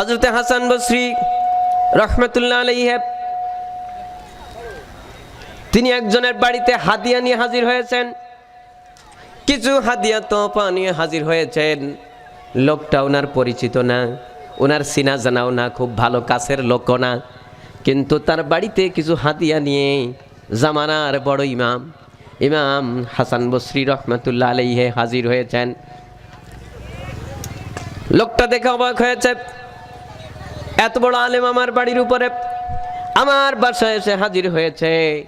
হজরতে হাসান বসরি রহমতুল্লাহ আলাইহে, তিনি একজনের বাড়িতে হাদিয়া নিয়ে হাজির হয়েছেন। কিছু হাদিয়া তোপা নিয়ে হাজির হয়েছেন। লোকটা ওনার পরিচিত না, ওনার সিনা জানাও না, খুব ভালো কাছের লোকও না। কিন্তু তার বাড়িতে কিছু হাদিয়া নিয়ে জামানার বড় ইমাম ইমাম হাসান বসরি রহমতুল্লাহ আলাইহে হাজির হয়েছেন। লোকটা দেখে অবাক হয়েছে এত বড় আলেম আমার বাড়ির উপরে। আমার বাসায় এসে হাজির হয়েছে।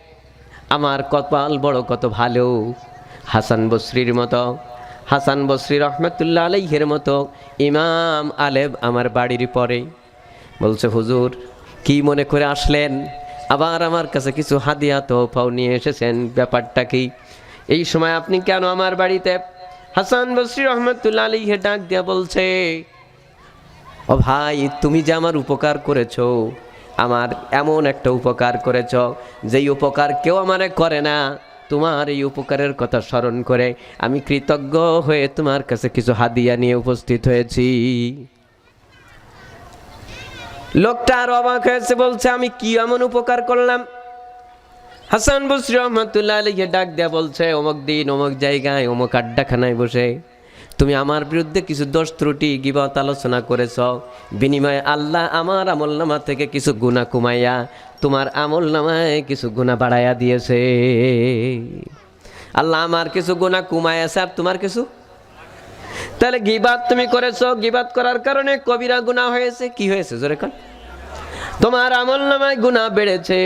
আমার কপাল বড়, কত ভালো। হাসান বসরির মতো, হাসান বসরি রহমতুল্লাহ আলাইহের মতো ইমাম আলেম আমার বাড়ির পরে। বলছে, হুজুর, কি মনে করে আসলেন? আবার আমার কাছে কিছু হাদিয়া তোফাও নিয়ে এসেছেন। ব্যাপারটা কি? এই সময় আপনি কেন আমার বাড়িতে? হাসান বসরি রহমতুল্লাহ আলাইহে ডাক দিয়া বলছে ও ভাই, তুমি যে আমার উপকার করেছ, আমার এমন একটা উপকার করেছ, যেই উপকার কেউ আমারে করে না। তোমার এই উপকারের কথা স্মরণ করে আমি কৃতজ্ঞ হয়ে তোমার কাছে কিছু হাদিয়া নিয়ে উপস্থিত হয়েছি। লোকটা আর অবাক হয়েছে, বলছে, আমি কি এমন উপকার করলাম? হাসান বসরি রহমতুল্লাহ আলীকে ডাক দেয়া বলছে, অমুক দিন, অমুক জায়গায়, অমুক আড্ডাখানায় বসে তুমি আমার বিরুদ্ধে কিছু দোষ, ত্রুটি, গিবত আলোচনা করেছ। বিনিময়ে আল্লাহ আমার আমল নামা থেকে কিছু গুণা কুমাইয়া তোমার আমল নামায় কিছু গুণা বাড়াইয়া দিয়েছে। আল্লাহ আমার কিছু গুণা কুমাইয়াছে আর তোমার কিছু? তাহলে গিবাদ তুমি করেছ গিবাদ করার কারণে কবিরা গুণা হয়েছে। কি হয়েছে? জোরে তোমার আমল নামায় গুণা বেড়েছে।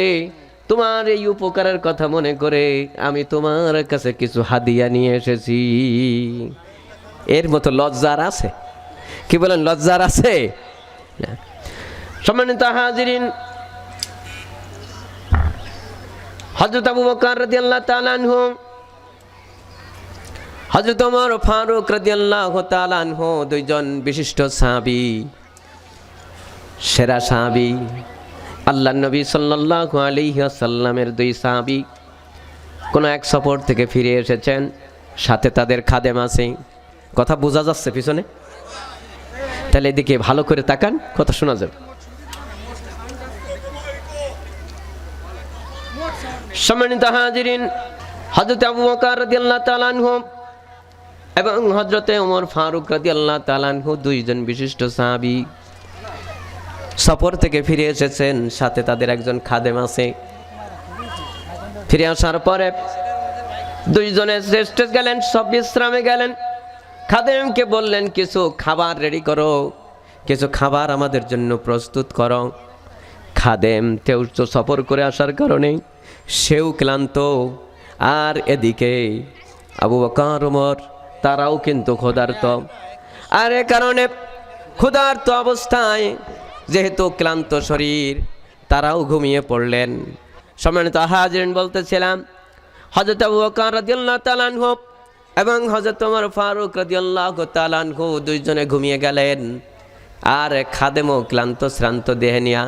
তোমার এই উপকারের কথা মনে করে আমি তোমার কাছে কিছু হাদিয়া নিয়ে এসেছি। এর মতো লজ্জার আছে? কি বলেন, লজ্জার আছে। সম্মানিত হাজিরিন হজরত আবু বকর রাদিয়াল্লাহু তাআলা আনহু হজরত ওমর ফারুক রাদিয়াল্লাহু তাআলা আনহু দুইজন বিশিষ্ট সাহাবী, সেরা সাহাবী। আল্লাহ নবী সাল্লাল্লাহু আলাইহি ওয়াসাল্লামের দুই সাহাবী কোনো এক সফর থেকে ফিরে এসেছেন, সাথে তাদের খাদেম আছে। কথা বোঝা যাচ্ছে পিছনে? তাহলে এদিকে ভালো করে তাকান, কথা শোনা যাবে। সম্মানিত হাজিরিন হজরত আবু বকর রাদিয়াল্লাহু তাআলা আনহু এবং হজরতে ওমর ফারুক রাদিয়াল্লাহু তাআলা আনহু দুইজন বিশিষ্ট সাহাবী সফর থেকে ফিরে এসেছেন, সাথে তাদের একজন খাদেম আছে। ফিরে আসার পরে দুইজনে শ্রেষ্ঠ গেলেন, সব বিশ্রামে গেলেন। খাদেমকে বললেন, কিছু খাবার রেডি করো, কিছু খাবার আমাদের জন্য প্রস্তুত করো। খাদেম তেও তো সফর করে আসার কারণে সেও ক্লান্ত। আর এদিকে আবু বকর ওমর তারাও কিন্তু ক্ষুধার্ত। আর এ কারণে ক্ষুধার্ত অবস্থায় যেহেতু ক্লান্ত শরীর, তারাও ঘুমিয়ে পড়লেন। সম্মানিত হাজিরিন, বলতেছিলাম হজরত আবু বকর রাদিয়াল্লাহু তাআলা আনহু এবং হজরত ওমর ফারুক তাআলা আনহু দুইজনে ঘুমিয়ে গেলেন। আর খাদেমও ক্লান্ত, শ্রান্ত দেহে নিয়া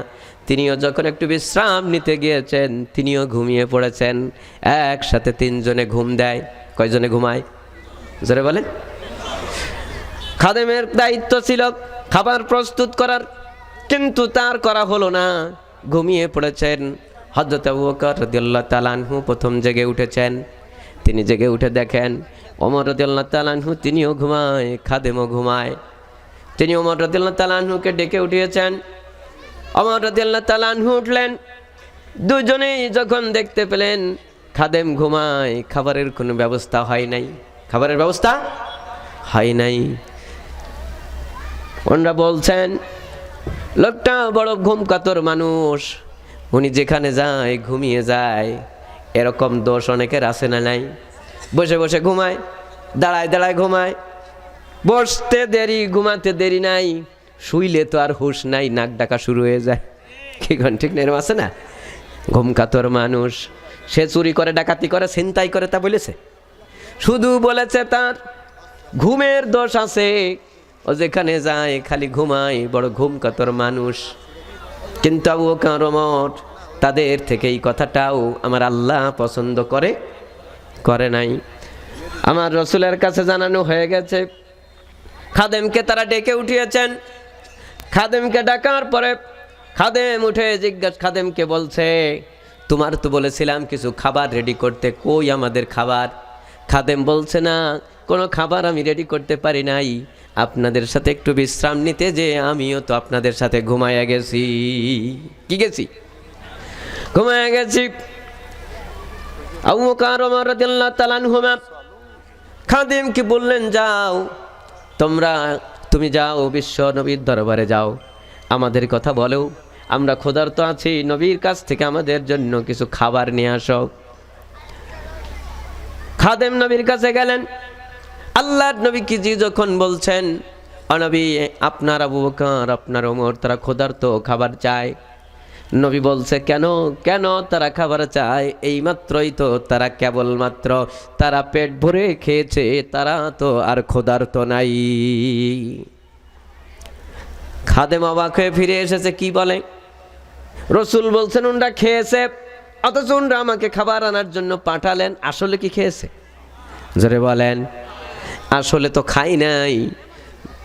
তিনিও যখন একটু বিশ্রাম নিতে গিয়েছেন, তিনিও ঘুমিয়ে পড়েছেন। একসাথে তিনজনে ঘুম দেয়। কয়জনে ঘুমায়? জোরে বলেন। খাদেমের দায়িত্ব ছিল খাবার প্রস্তুত করার, কিন্তু তার করা হলো না। ঘুমিয়ে পড়েছেন। হজরত আবু বকর রাদিয়াল্লাহু তাআলা প্রথম জেগে উঠেছেন। তিনি জেগে উঠে দেখেন ওমর রাদিয়াল্লাহু তাআলা আনহু, তিনিও ঘুমায়, খাদেমও ঘুমায়। তিনি ওমর রাদিয়াল্লাহু তাআলা আনহুকে ডেকে উঠিয়েছেন। ওমর রাদিয়াল্লাহু তাআলা আনহু উঠলেন। দুজনেই যখন দেখতে পেলেন, খাদেম ঘুমায়, খাবারের কোনো ব্যবস্থা হয় নাই। খাবারের ব্যবস্থা হয় নাই। ওনারা বলছেন, লোকটা বড় ঘুম কাতর মানুষ। উনি যেখানে যায়, ঘুমিয়ে যায়। এরকম দোষ অনেকের আছে না নাই? বসে বসে ঘুমায়, দাঁড়ায় দাঁড়ায় ঘুমায়। বসতে দেরি, ঘুমাতে দেরি নাই, শুইলে তো আর হুশ নাই, নাক ডাকা শুরু হয়ে যায়। কি ঘন ঠিক না এরকম আছে না? ঘুম কাতর মানুষ। সে চুরি করে, ডাকাতি করে, ছিনতাই করে তা বলেছে। শুধু বলেছে তার, ঘুমের দোষ আছে। ও যেখানে যায়, খালি ঘুমায়, বড় ঘুম কাতর মানুষ। কিন্তু আবু বকর ওমর তাদের থেকে এই কথাটাও আমার আল্লাহ পছন্দ করে। করে নাই। আমার রসুলের কাছে জানানো হয়ে গেছে, খাদেমকে তারা ডেকে উঠিয়েছেন। খাদেমকে ডাকার পরে খাদেম উঠে জিজ্ঞাস খাদেমকে বলছে, তোমার তো বলেছিলাম কিছু খাবার রেডি করতে, কই আমাদের খাবার? খাদেম বলছে, না, কোনো খাবার আমি রেডি করতে পারি নাই। আপনাদের সাথে একটু বিশ্রাম নিতে যে আমিও তো আপনাদের সাথে ঘুমাইয়া গেছি। কি গেছি? ঘুমাইয়া গেছি। আবু বকর ওমর রাদিয়াল্লাহু তাআলা আনহুমা খাদিমকে বললেন, যাও, তোমরা, তুমি যাও, বিশ্ব নবীর দরবারে যাও, আমাদের কথা বলো, আমরা ক্ষুধার্ত আছি, নবীর কাছ থেকে আমাদের জন্য কিছু খাবার নিয়ে আসো। খাদেম নবীর কাছে গেলেন, আল্লাহর নবী কি জি যখন বলছেন অনবী আপনার আবু বকর, আপনার ওমর তারা ক্ষুধার্ত খাবার চায় নবী বলছে, কেন কেন তারা খাবার চায়? এই মাত্রই তো তারা কেবলমাত্র তারা পেট ভরে খেয়েছে, তারা তো আর ক্ষুধার্ত নাই। খাদেম অবাক হয়ে ফিরে এসেছে, কি বলে? রসুল বলছেন, উনরা খেয়েছে, অথচ উনরা আমাকে খাবার আনার জন্য পাঠালেন, আসলে কি খেয়েছে? জোরে বলেন, আসলে তো খাই নাই।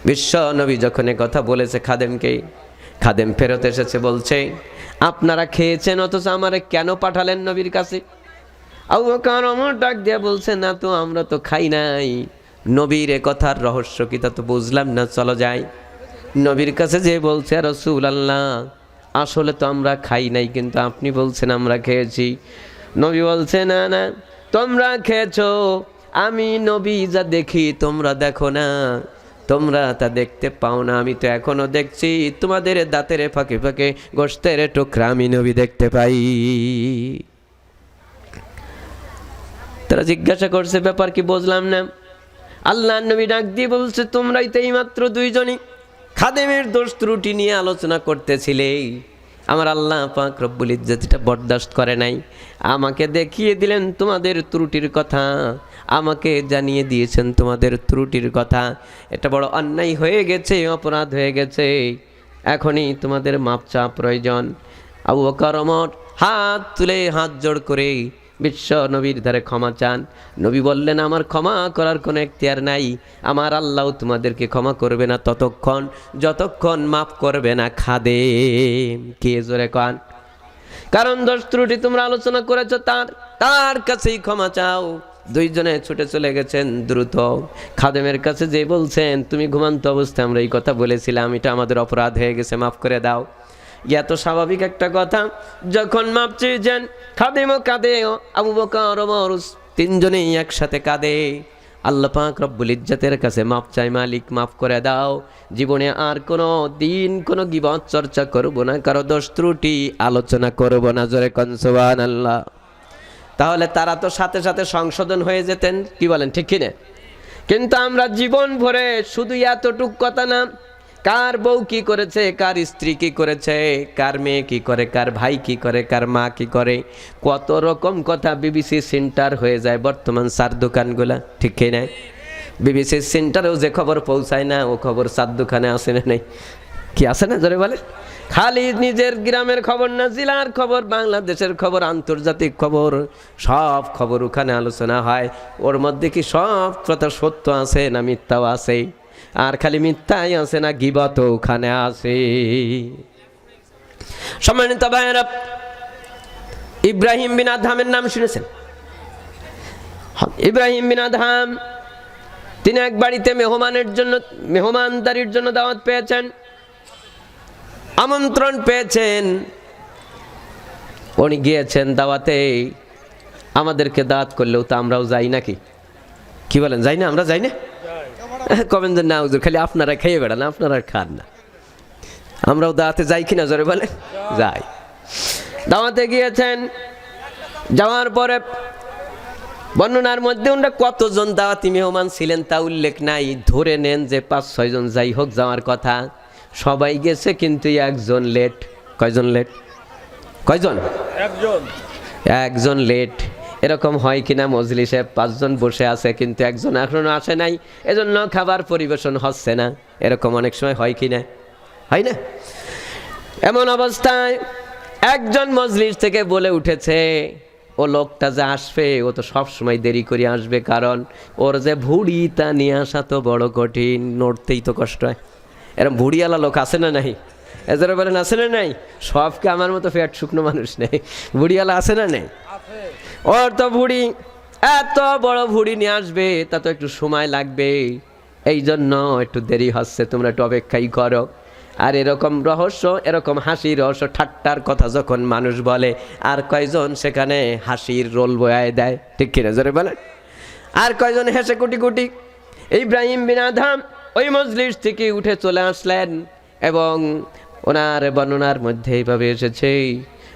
বিশ্ব নবী যখন কথা বলেছে খাদেমকে, খাদেম ফেরত এসেছে, বলছে আপনারা খেয়েছেন অথচ আমারে কেন পাঠালেন নবীর কাছে? আবু বকর ওমর ডাক দিয়া বলছে, না তো, আমরা তো খাই নাই। নবীর এ কথার রহস্য কি তা তো বুঝলাম না, চলো যাই। নবীর কাছে যে বলছে রসুল আল্লাহ আসলে তো আমরা খাই নাই, কিন্তু আপনি বলছেন আমরা খেয়েছি। নবী বলছে, না না, তোমরা খেয়েছো। আমি নবী যা দেখি তোমরা দেখো না। তোমরা তা দেখতে পাও না, আমি তো এখনও দেখছি। তোমাদের দাঁতের ফাঁকে ফাঁকে গোষ্ঠের টুকরা আমি নবী দেখতে পাই। তারা জিজ্ঞাসা করছে, ব্যাপার কি বুঝলাম না। আল্লাহ নবী ডাক দিয়ে বলছে, তোমরাই তো এইমাত্র দুইজনই খাদেমের দোষ ত্রুটি নিয়ে আলোচনা করতেছিলে। আমার আল্লাহ পাক রব্বুল ইজ্জতিটা বরদাস্ত করে নাই। আমাকে দেখিয়ে দিলেন তোমাদের ত্রুটির কথা। আমাকে জানিয়ে দিয়েছেন তোমাদের ত্রুটির কথা। এটা বড় অন্যায় হয়ে গেছে, অপরাধ হয়ে গেছে। এখনই তোমাদের মাপ চা প্রয়োজন। আবু বকর ওমর হাত তুলে হাত জোড় করে বিশ্ব নবীর ধারে ক্ষমা চান। নবী বললেন, আমার ক্ষমা করার কোনো এখতিয়ার নাই। আমার আল্লাহ তোমাদেরকে ক্ষমা করবে না ততক্ষণ। যতক্ষণ মাফ করবে না খাদে কে জোরে কন? কারণ দোষ ত্রুটি তোমরা আলোচনা করেছ, তার তার কাছেই ক্ষমা চাও। দুইজনে ছুটে চলে গেছেন, দ্রুত। খাদেমের কাছে যে বলছেন, তুমি ঘুমান্ত অবস্থায়, আমরা এই কথা বলেছিলাম, এটা আমাদের অপরাধ হয়ে গেছে, মাফ করে দাও। এত স্বাভাবিক একটা কথা, যখন মাপ চেয়েছেন খাদেমও কাঁদে আবু বকর তিনজনেই একসাথে কাঁদে। আল্লাহ পাক রব্বুল ইজ্জাতের কাছে মাপ চাই মালিক, মাফ করে দাও। জীবনে আর কোনো দিন, কোনো গিবত চর্চা করব না, কারও দোষ ত্রুটি আলোচনা করব না। জোরে কনসোবান আল্লাহ তাহলে তারা তো সাথে সাথে সংশোধন হয়ে যেতেন, কি বলেন, ঠিক কিনা? কিন্তু আমরা জীবন ভরে শুধু এতটুক কথা না, কার বউ কি করেছে, কার স্ত্রী কি করেছে, কার মেয়ে কি করে, কার ভাই কি করে, কার মা কি করে, কত রকম কথা বিবিসি সেন্টার হয়ে যায় বর্তমান সার দোকানগুলা, ঠিক নাই বিবিসি সেন্টারেও যে খবর পৌঁছায় না, ও খবর সার দোকানে আসে না, নেই? কি আসে না, জোরে বলে খালি নিজের গ্রামের খবর না জেলার খবর, বাংলাদেশের খবর, আন্তর্জাতিক খবর, সব খবর ওখানে আলোচনা হয়। ওর মধ্যে কি সব কথা সত্য আছে না মিথ্যাও আছে? আর খালি মিথ্যাই আছে না গিবত ওখানে আছে? সম্মানিত ভাইয়েরা, ইব্রাহিম বিন আধামের নাম শুনেছেন? ইব্রাহিম বিন আধাম তিনি এক বাড়িতে মেহমানের জন্য, মেহমানদারির জন্য দাওয়াত পেয়েছেন। আমন্ত্রণ পেয়েছেন। উনি গিয়েছেন দাওয়াতে। আমাদেরকে দাওয়াত করলেও তো আমরাও যাই নাকি? কি বলেন, যাই না আমরা যাই না? কবেন না হুজুর, খালি আপনারা খেয়ে বেড়ান, আপনারা খান না। আমরাও দাওয়াতে যাই কিনা জোরে বলে যাই। দাওয়াতে গিয়েছেন। যাওয়ার পরে বর্ণনার মধ্যে ওনারা কতজন দাওয়াতি মেহমান ছিলেন তা উল্লেখ নাই। ধরে নেন যে পাঁচ ছয়জন যাই হোক, যাওয়ার কথা। সবাই গেছে কিন্তু একজন লেট কয়জন লেট কয়জন? একজন। একজন লেট এরকম হয় কিনা মজলিসে পাঁচজন বসে আছে কিন্তু একজন এখনও আসে নাই। এজন্য খাবার পরিবেশন হচ্ছে না। এরকম অনেক সময় হয় কিনা? হয় না? এমন অবস্থায় একজন মজলিস থেকে বলে উঠেছে ও লোকটা যে আসবে ও তো সব সময় দেরি করে আসবে কারণ ওর যে ভুড়ি তা নিয়ে আসা তো বড় কঠিন নড়তেই তো কষ্ট হয়। এরম বুড়িয়ালা লোক আছে না নাই? এজরে বলেন আছে না নাই? সবকে আমার মতো ফ্যাট শুকনো মানুষ নেই। বুড়িয়ালা আছে না নেই? ওর তো ভুড়ি এত বড় ভুড়ি নিয়ে আসবে তা তো একটু সময় লাগবে। এই জন্য একটু দেরি হচ্ছে তোমরা একটু অপেক্ষাই করো। আর এরকম রহস্য এরকম হাসির রহস্য ঠাট্টার কথা যখন মানুষ বলে আর কয়জন সেখানে হাসির রোল বয়ায় দেয়? ঠিক কিনা? জোরে বলে আর কয়জন হেসে কোটি কোটি? ইব্রাহিম বিন আধাম ওই মজলিস থেকে উঠে চলে আসলেন এবং ওনার বর্ণনার মধ্যে এইভাবে এসেছে,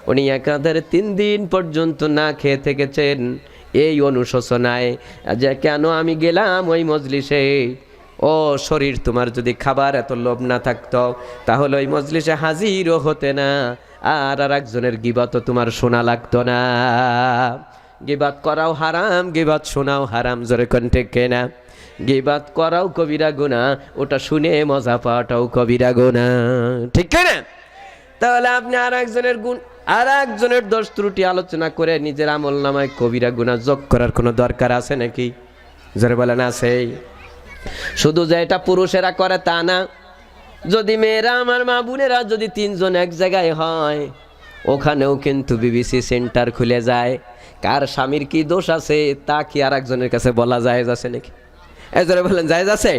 উনি একাধারে তিন দিন পর্যন্ত না খেয়ে থেকেছেন এই অনুশোচনায় যে কেন আমি গেলাম ওই মজলিসে? ও শরীর, তোমার যদি খাবার এত লোভ না থাকতো, তাহলে ওই মজলিসে হাজিরও হতে না। আর আর একজনের গিবত তোমার শোনা লাগতো না। গিবাত করাও হারাম, গিবাত শোনাও হারাম, জোরে কণ্ঠে কেনা গিবাত করাও কবিরা গুণা, ওটা শুনে মজা পাওয়াটাও কবিরা গোনা ঠিক না তাহলে আপনি আর একজনের গুণ আর একজনের দোষ ত্রুটি আলোচনা করে নিজের আমল নামায় কবিরা গুণা যোগ করার কোনো দরকার আছে নাকি? জোরে বলেন, আছে। শুধু যে এটা পুরুষেরা করে তা না। যদি মেয়েরা, আমার মা বোনেরা যদি তিনজন এক জায়গায় হয়, ওখানেও কিন্তু বিবিসি সেন্টার খুলে যায়। কার স্বামীর কি দোষ আছে, তা কি আর একজনের কাছে বলা যায় আছে নাকি? এজরে বলেন যায় আছে?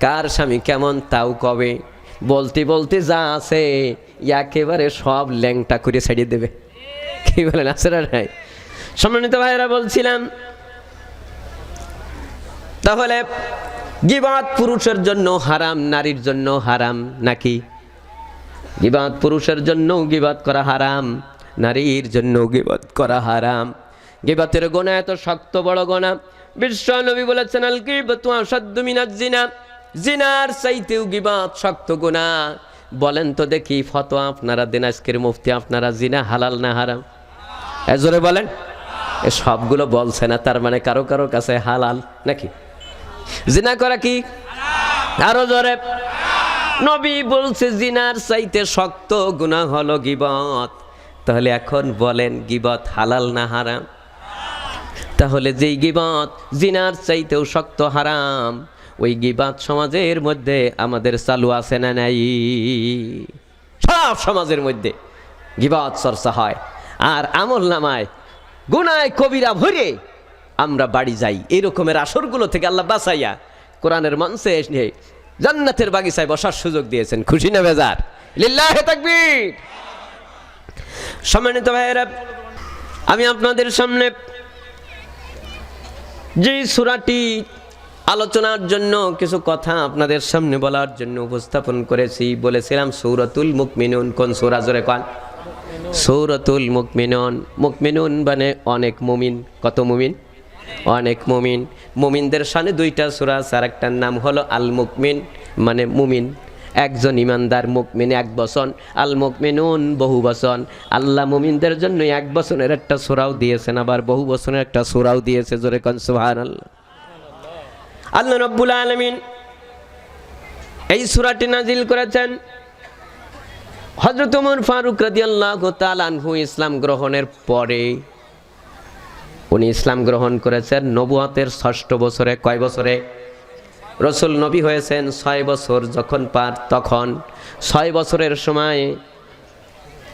কার স্বামী কেমন, তাও কবে? বলতে বলতে যা আছে, একেবারে সব ল্যাংটা করে ছাড়িয়ে দেবে। কি বলেন, আছে না নাই? সম্মানিত ভাইয়েরা, বলছিলাম, তাহলে গিবাদ পুরুষের জন্য হারাম, নারীর জন্য হারাম নাকি? গিবাদ পুরুষের জন্য গিবাদ করা হারাম, নারীর জন্য গিবাদ করা হারাম। গিবাতের গোনা এত শক্ত, বড় গোনা বিশ্ব নবী বলেছেন, আল গিবাতু আসাদ্দু মিনাজ জিনা। জিনার চাইতেও গিবাদ শক্ত গোনা বলেন তো দেখি, ফতোয়া আপনারা দেন আজকের মুফতি, আপনারা জিনা হালাল না হারাম? এজোরে বলেন। এ সবগুলো বলছে না, তার মানে কারও কারও কাছে হালাল নাকি? জিনা করা কি? আরও জোরে। নবী বলছে, জিনার চাইতে শক্ত গুণা হলো গিবত। তাহলে এখন বলেন, গিবত হালাল না হারাম? তাহলে যেই গিবত জিনার চাইতেও শক্ত হারাম, ওই গিবাত সমাজের মধ্যে আমাদের চালু আছে না নাই? সব সমাজের মধ্যে গিবাত চর্চা হয়। আর আমল নামায় গুনায় কবিরা ভরে আমরা বাড়ি যাই। এই রকমের আসরগুলো থেকে আল্লাহ বাঁচাইয়া কোরআনের মঞ্চে এসে জান্নাতের বাগিচায় বসার সুযোগ দিয়েছেন। খুশি না বেজার? লিল্লাহ সম্মানিত ভাইয়েরা, আমি আপনাদের সামনে যে সুরাটি আলোচনার জন্য কিছু কথা আপনাদের সামনে বলার জন্য উপস্থাপন করেছি, বলেছিলাম, সৌরতুল মুকমিনুন কোন সৌরা জোরে কন? সৌরতুল মুকমিনুন মুকমিনুন মানে অনেক মুমিন, কত মুমিন? অনেক মুমিন। মুমিনদের সামনে দুইটা সুরা আর একটার নাম হলো আল মুকমিন মানে মুমিন। একজন ইমানদার মুকমিন এক বসন আল মুকমিনুন বহু বসন আল্লাহ মুমিনদের জন্য এক বছরের একটা সুরাও দিয়েছেন, আবার বহু বছরের একটা সুরাও দিয়েছে, জোরে কন সুহান আল্লাহ আল্লাহ রব্বুল আলমিন এই সুরাটি নাজিল করেছেন হজরত উমর ফারুক রাদিয়াল্লাহ তালানহু ইসলাম গ্রহণের পরে। উনি ইসলাম গ্রহণ করেছেন নবুয়াতের ষষ্ঠ বছরে, কয় বছরে? রসুল নবী হয়েছেন ছয় বছর যখন পার তখন। ছয় বছরের সময়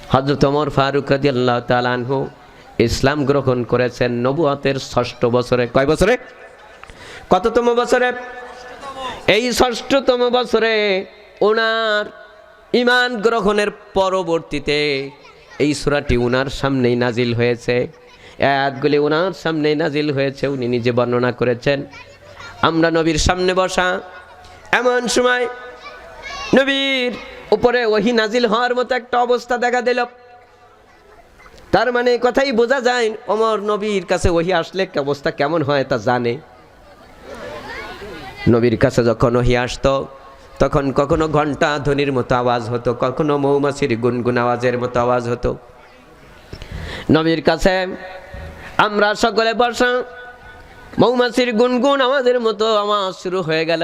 হজরত ওমর ফারুক রাদিয়াল্লাহ তালানহু ইসলাম গ্রহণ করেছেন নবুয়াতের ষষ্ঠ বছরে। কয় বছরে? কততম বছরে? এই ষষ্ঠতম বছরে ওনার ইমান গ্রহণের পরবর্তীতে এই সুরাটি উনার সামনেই নাজিল হয়েছে। আয়াতগুলি ওনার সামনেই নাজিল হয়েছে, উনি নিজে বর্ণনা করেছেন। আমরা নবীর সামনে বসা। এমন সময় নবীর উপরে ওহি নাজিল হওয়ার মতো একটা অবস্থা দেখা দিল। তার মানে কথাই বোঝা যায় অমর নবীর কাছে ওহি আসলে অবস্থা, কেমন হয় তা জানে। নবীর কাছে যখন ওহি আসতো, তখন কখনো ঘণ্টা ধ্বনির মতো আওয়াজ হতো, কখনো মৌমাছির গুনগুন আওয়াজের মতো আওয়াজ হতো। নবীর কাছে আমরা সকলে বসা মৌমাছির গুনগুন আমাদের মতো আমার শুরু হয়ে গেল।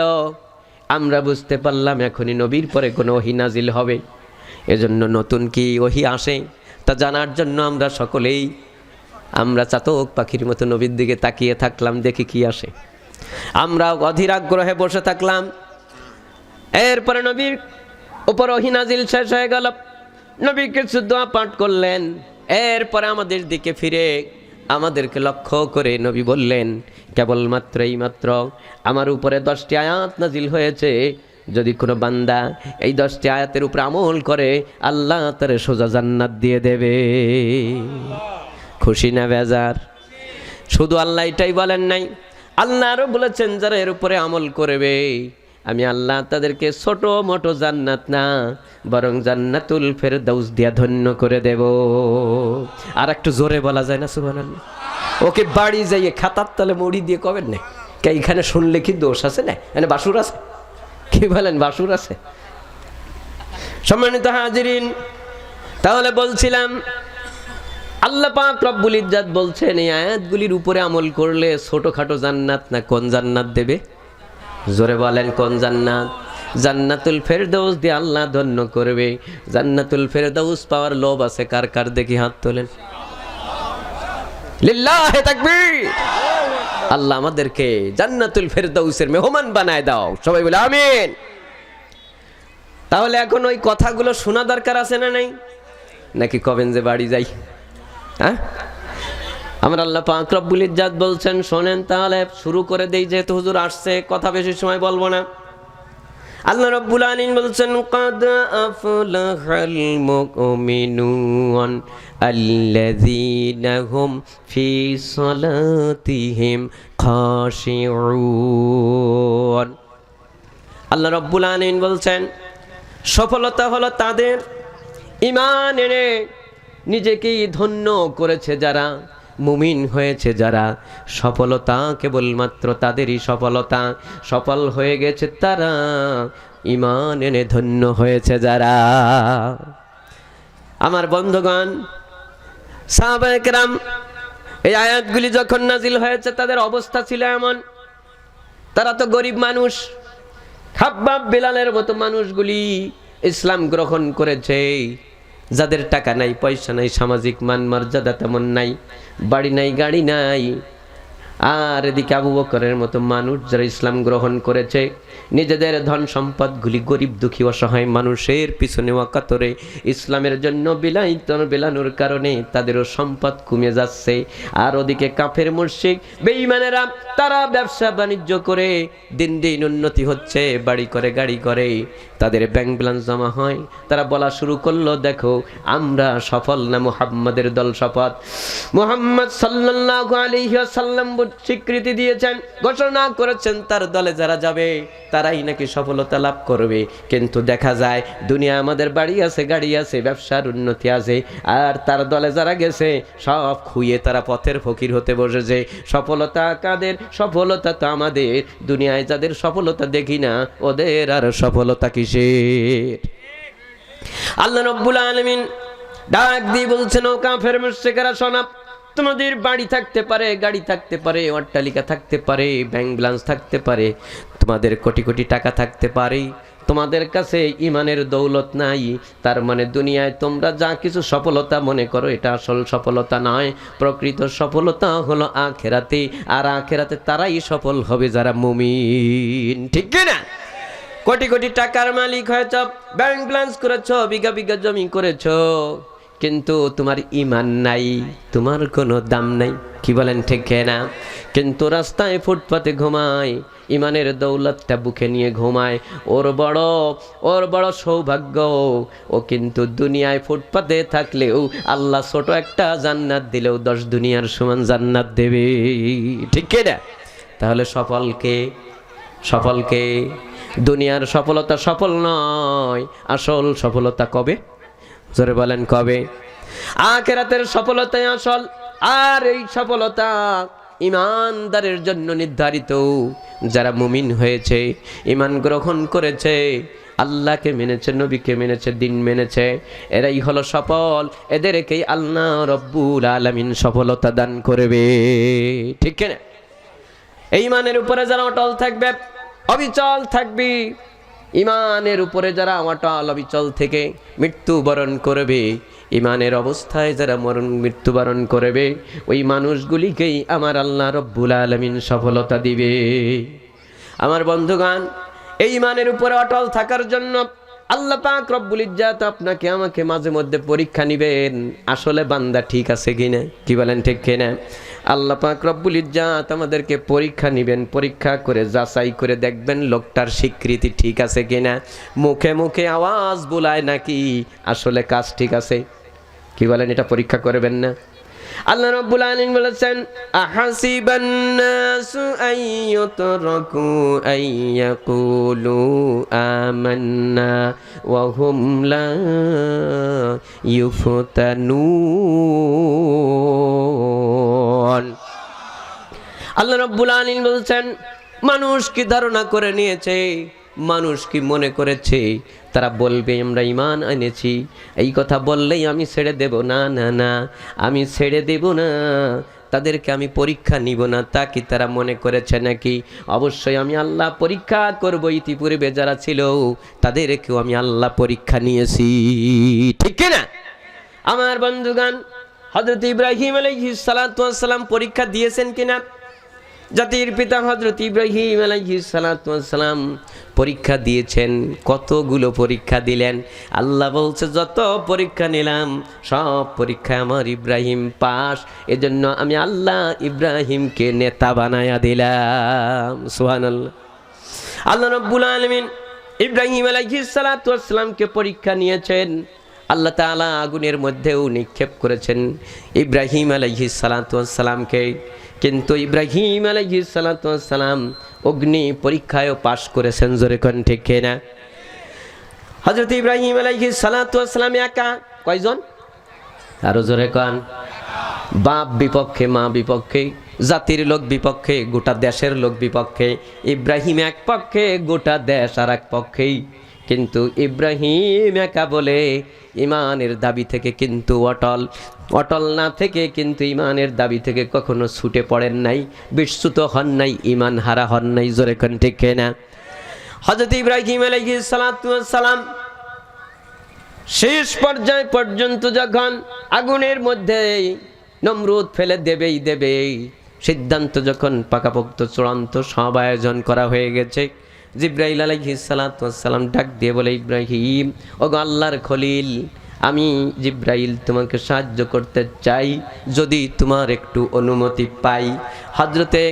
আমরা বুঝতে পারলাম এখনই নবীর পরে কোনো ওহি নাজিল হবে। এজন্য নতুন কি ওহি আসে তা জানার জন্য আমরা সকলেই, আমরা চাতক পাখির মতো নবীর দিকে তাকিয়ে থাকলাম, দেখি কি আসে। আমরা অধীর আগ্রহে বসে থাকলাম। এরপরে নবীর উপর ওহিনাজিল শেষ হয়ে গেল। নবী কিছু পাঠ করলেন। এরপরে আমাদের দিকে ফিরে আমাদেরকে লক্ষ্য করে নবী বললেন, কেবলমাত্র এই মাত্র আমার উপরে দশটি আয়াত নাজিল হয়েছে। যদি কোনো বান্দা এই দশটি আয়াতের উপরে আমল করে, আল্লাহ তার সোজা জান্নাত দিয়ে দেবে। খুশি না বেজার? শুধু আল্লাহ এটাই বলেন নাই, আল্লাহ আরও বলেছেন, যারা এর উপরে আমল করবে আমি আল্লাহ তাদেরকে ছোট মোটো জান্নাত না, বরং জান্নাতুল ফের দৌস দিয়া ধন্য করে দেব। আর একটু জোরে বলা যায় না সুবান ওকে বাড়ি যাইয়ে খাতার তলে মুড়ি দিয়ে কবেন না? কে, এখানে শুনলে কি দোষ আছে না? এখানে বাসুর আছে? কি বলেন, বাসুর আছে? সম্মানিত হাজিরিন, তাহলে বলছিলাম, আল্লাহ পাক রব্বুল ইজ্জাত বলছেন, এই আয়াতগুলির উপরে আমল করলে ছোটখাটো জান্নাত না কোন জান্নাত দেবে? জোরে বলেন কোন জান্নাত? জান্নাতুল ফেরদৌস দিয়ে আল্লাহ ধন্য করবে। জান্নাতুল ফেরদৌস পাওয়ার লোভ আছে, কার কার দেখি হাত তোলেন? লিল্লাহে তাকবীর! আল্লাহ আমাদেরকে জান্নাতুল ফেরদৌসের মেহমান বানায় দাও। সবাই বলে আমিন। তাহলে এখন ওই কথাগুলো শোনা দরকার আছে না নাই? নাকি কবেন যে বাড়ি যাই? হ্যাঁ? আমরা আল্লাহ পাক রব্বুল ইজ্জাত বলছেন, শোনেন তাহলে শুরু করে দেই, যেহেতু হুজুর আসছে, কথা বেশি সময় বলব না। আল্লাহ রব্বুল আলামিন বলছেন, কদ আফলাহাল মুমিনুন আল্লাযীনা হুম ফি সালাতিহিম খাশিউন। আল্লাহ রব্বুল আলামিন বলছেন, সফলতা হলো তাদের ইমান এনে নিজেকেই ধন্য করেছে যারা মুমিন হয়েছে যারা। সফলতা কেবলমাত্র তাদেরই সফলতা। সফল হয়ে গেছে তারা ইমান এনে ধন্য হয়েছে যারা। আমার বন্ধুগণ সাহাবাহাম এই আয়াতগুলি যখন নাজিল হয়েছে, তাদের অবস্থা ছিল এমন। তারা তো গরিব মানুষ, খাব্বাব বিলালের মতো মানুষগুলি ইসলাম গ্রহণ করেছে। যাদের টাকা নাই, পয়সা নাই, সামাজিক মান, মর্যাদা তেমন নাই, বাড়ি নাই, গাড়ি নাই। আর এদিকে আবু বকরের মতো মানুষ যারা ইসলাম গ্রহণ করেছে, নিজেদের ধন সম্পদগুলি গরিব দুঃখী অসহায় মানুষের পিছনে ওয়াকাতরে ইসলামের জন্য বিলাইত বিলানোর কারণে তাদেরও সম্পদ কমে যাচ্ছে। আর ওদিকে কাফের মুর্শিক বেঈমানেরা তারা ব্যবসা বাণিজ্য করে দিন দিন উন্নতি হচ্ছে, বাড়ি করে, গাড়ি করে। তাদের ব্যাংক ব্যালেন্স জমা হয়। তারা বলা শুরু করল, দেখো, আমরা সফল না মুহাম্মাদের দল শপথ? মুহাম্মদ সাল্লাল্লাহু আলাইহি ওয়াসাল্লাম স্বীকৃতি দিয়েছেন, ঘোষণা করেছেন, তার দলে যারা যাবে, তারাই নাকি সফলতা লাভ করবে। কিন্তু দেখা যায়, দুনিয়া আমাদের বাড়ি আছে, গাড়ি আছে, ব্যবসার উন্নতি আছে, আর তার দলে যারা গেছে, সব খুইয়ে তারা পথের ফকির হতে বসেছে। সফলতা কাদের? সফলতা তো আমাদের। দুনিয়ায় যাদের সফলতা দেখি না, ওদের আর সফলতা কিসের আল্লাহ রব্বুল আলমিন ডাক দিয়ে বলছেন, ও কাফের মুশরিকেরা, শোনা, তোমাদের বাড়ি থাকতে পারে, গাড়ি থাকতে পারে, অট্টালিকা থাকতে পারে, ব্যাংক ব্যালেন্স থাকতে পারে, তোমাদের কোটি কোটি টাকা থাকতে পারে, তোমাদের কাছে ইমানের দৌলত নাই, তার মানে দুনিয়ায় তোমরা যা কিছু সফলতা মনে করো, এটা আসল সফলতা নয়, প্রকৃত সফলতা হলো আখেরাতে, আর আখেরাতে তারাই সফল হবে যারা মুমিন। ঠিক না কোটি কোটি টাকার মালিক হয়েছ ব্যাংক ব্যালেন্স করেছ, বিঘা বিঘা জমি করেছ। কিন্তু তোমার ইমান নাই, তোমার কোনো দাম নাই। কি বলেন ঠিক না কিন্তু রাস্তায় ফুটপাতে ঘুমায়, ইমানের দৌলতটা বুকে নিয়ে ঘুমায়। ওর বড় ওর বড় সৌভাগ্য, ও কিন্তু দুনিয়ায় ফুটপাতে থাকলেও আল্লাহ ছোট একটা জান্নাত দিলেও দশ দুনিয়ার সমান জান্নাত দেবে। ঠিক না তাহলে সফলকে সফলকে দুনিয়ার সফলতা সফল নয়। আসল সফলতা কবে? জোরে বলেন, কবে? আখেরাতের সফলতাই আসল, আর এই সফলতা ইমানদারের জন্য নির্ধারিত। যারা মুমিন হয়েছে ইমান গ্রহণ করেছে, আল্লাহকে মেনেছে, নবীকে মেনেছে, দিন মেনেছে, এরাই হলো সফল। এদেরকেই আল্লাহ রব্বুল আলামিন সফলতা দান করবে। ঠিক না এই মানের উপরে যারা অটল থাকবে অবিচল থাকবি। ইমানের উপরে যারা অটল, অবিচল থেকে মৃত্যুবরণ করবে। ইমানের অবস্থায় যারা মরণ, মৃত্যুবরণ করবে, ওই মানুষগুলিকেই আমার আল্লাহ রব্বুল আলমিন সফলতা দিবে। আমার বন্ধুগান এই ইমানের উপরে অটল থাকার জন্য আল্লাহ পাক রব্বুল ইজ্জাত আপনাকে আমাকে মাঝে মধ্যে পরীক্ষা নিবেন। আসলে বান্দা ঠিক আছে কিনা? কি বলেন, ঠিক কিনা? আল্লাহ পাক রব্বুল ইজ্জাত আমাদেরকে পরীক্ষা নেবেন, পরীক্ষা করে যাচাই করে দেখবেন লোকটার স্বীকৃতি ঠিক আছে কিনা। মুখে মুখে আওয়াজ বোলায় নাকি আসলে কাজ ঠিক আছে। কি বলেন, এটা পরীক্ষা করবেন না? আল্লাহ রাব্বুল আলামিন বলেছেন আহাসিবান নাসু আইয়ুতরাকু আইয়াকুলু আমান্না ওয়া হুম লা ইউফতানুন। আল্লাহ রাব্বুল আলামিন বলেছেন, মানুষ কি ধারণা করে নিয়েছে মানুষ কি মনে করেছে? তারা বলবে, আমরা ইমান এনেছি। এই কথা বললেই আমি ছেড়ে দেব। না না না, আমি ছেড়ে দেব না। তাদেরকে আমি পরীক্ষা নিব না। তা কি তারা মনে করেছে নাকি? অবশ্যই আমি আল্লাহ পরীক্ষা করব। ইতিপূর্বে যারা ছিল, তাদেরকেও আমি আল্লাহ পরীক্ষা নিয়েছি। ঠিক না আমার বন্ধুগান হজরত ইব্রাহিম আলাইহিস সালাম পরীক্ষা দিয়েছেন কিনা? জাতির পিতা হজরত ইব্রাহিম আলাইসালাম পরীক্ষা দিয়েছেন, কতগুলো পরীক্ষা দিলেন? আল্লাহ বলছে, যত পরীক্ষা নিলাম, সব পরীক্ষা আমার ইব্রাহিম পাস এজন্য আমি আল্লাহ ইব্রাহিমকে নেতা বানায়া দিলাম। সুহান আল্লাহ আল্লাহ রব্বুল আলমিন ইব্রাহিম আলাইসালামকে পরীক্ষা নিয়েছেন। আল্লাহ তাআলা আগুনের মধ্যেও নিক্ষেপ করেছেন ইব্রাহিম আলাইহি সালাতামকে কিন্তু ইব্রাহিম আলাইহি সালাতাম অগ্নি পরীক্ষায়ও পাশ করেছেন জোরে কোন ঠিক না হজরত ইব্রাহিম আলাইহি সালাতাম একা? কয়জন? আরও জোরে কন। বাপ বিপক্ষে, মা বিপক্ষে, জাতির লোক বিপক্ষে, গোটা দেশের লোক বিপক্ষে, ইব্রাহিম এক পক্ষে, গোটা দেশ আর এক পক্ষেই। কিন্তু ইব্রাহিম একা বলে ইমানের দাবি থেকে কিন্তু অটল। অটল না থেকে কিন্তু ইমানের দাবি থেকে কখনো ছুটে পড়েন নাই বিস্তুত হন নাই, ইমান হারা হন নাই, জোরে কোন ঠিক না। হজরত ইব্রাহিম সালাম শেষ পর্যায় পর্যন্ত যখন আগুনের মধ্যে নমরুদ ফেলে দেবেই দেবেই, সিদ্ধান্ত যখন পাকাপোক্ত চূড়ান্ত সব আয়োজন করা হয়ে গেছে জিব্রাহিল আলাইহিসালাম ডাক দিয়ে বলে, ইব্রাহিম ও আল্লাহর খলিল, আমি জিব্রাইল তোমাকে সাহায্য করতে চাই যদি তোমার একটু অনুমতি পাই। হজরতে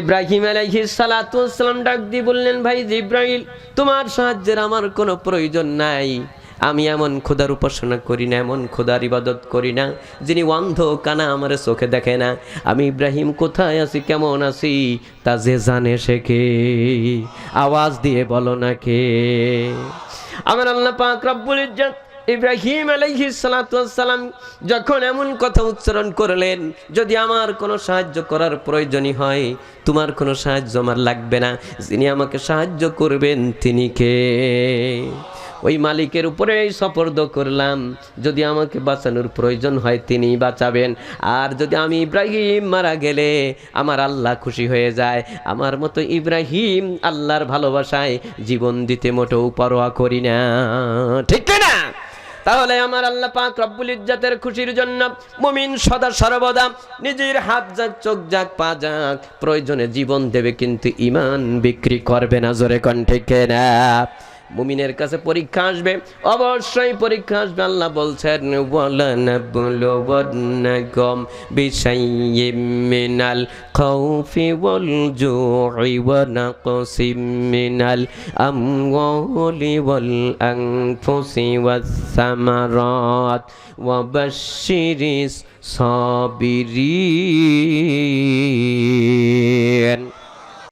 ইব্রাহিম আলাইহিসালাম ডাক দিয়ে বললেন, ভাই জিব্রাইল, তোমার সাহায্যের আমার কোনো প্রয়োজন নাই। আমি এমন খোদার উপাসনা করি না, এমন খোদার ইবাদত করি না, যিনি অন্ধ কানা আমার চোখে দেখে না। আমি ইব্রাহিম কোথায় আছি, কেমন আছি, তা যে জানে সে কে? আওয়াজ দিয়ে বলো না কে? আমার আল্লাহ পাক রব্বুল ইজ্জত ইব্রাহিম আলাইহি সালাম যখন এমন কথা উচ্চারণ করলেন, যদি আমার কোনো সাহায্য করার প্রয়োজনই হয়, তোমার কোনো সাহায্য আমার লাগবে না। যিনি আমাকে সাহায্য করবেন, তিনি কে? ওই মালিকের উপরে সপর্দ করলাম। যদি আমাকে বাঁচানোর প্রয়োজন হয়, তিনি বাঁচাবেন। আর যদি আমি ইব্রাহিম মারা গেলে, আমার আল্লাহ খুশি হয়ে যায়। আমার মতো ইব্রাহিম আল্লাহর ভালোবাসায় জীবন দিতে মোটেও পরোয়া করি না। ঠিক না? তাহলে আমার আল্লাহ পাক রব্বুল ইজ্জাতের খুশির জন্য মুমিন সদা সর্বদা নিজের হাত যাক, চোখ যাক, পা যাক, প্রয়োজনে জীবন দেবে, কিন্তু ইমান বিক্রি করবে না। জোরে কণ্ঠে কেনা মুমিনের কাছে পরীক্ষা আসবে। অবশ্যই পরীক্ষা আসবে। আল্লাহ বলছেন, ওয়ালানাবলুওয়ান্নাকুম বিশাইয়্যিম মিনাল খাউফি ওয়াল জু'i ওয়া নাকসিম মিনাল আমওয়ালি ওয়াল আনফুসি ওয়াস বাশশিরিস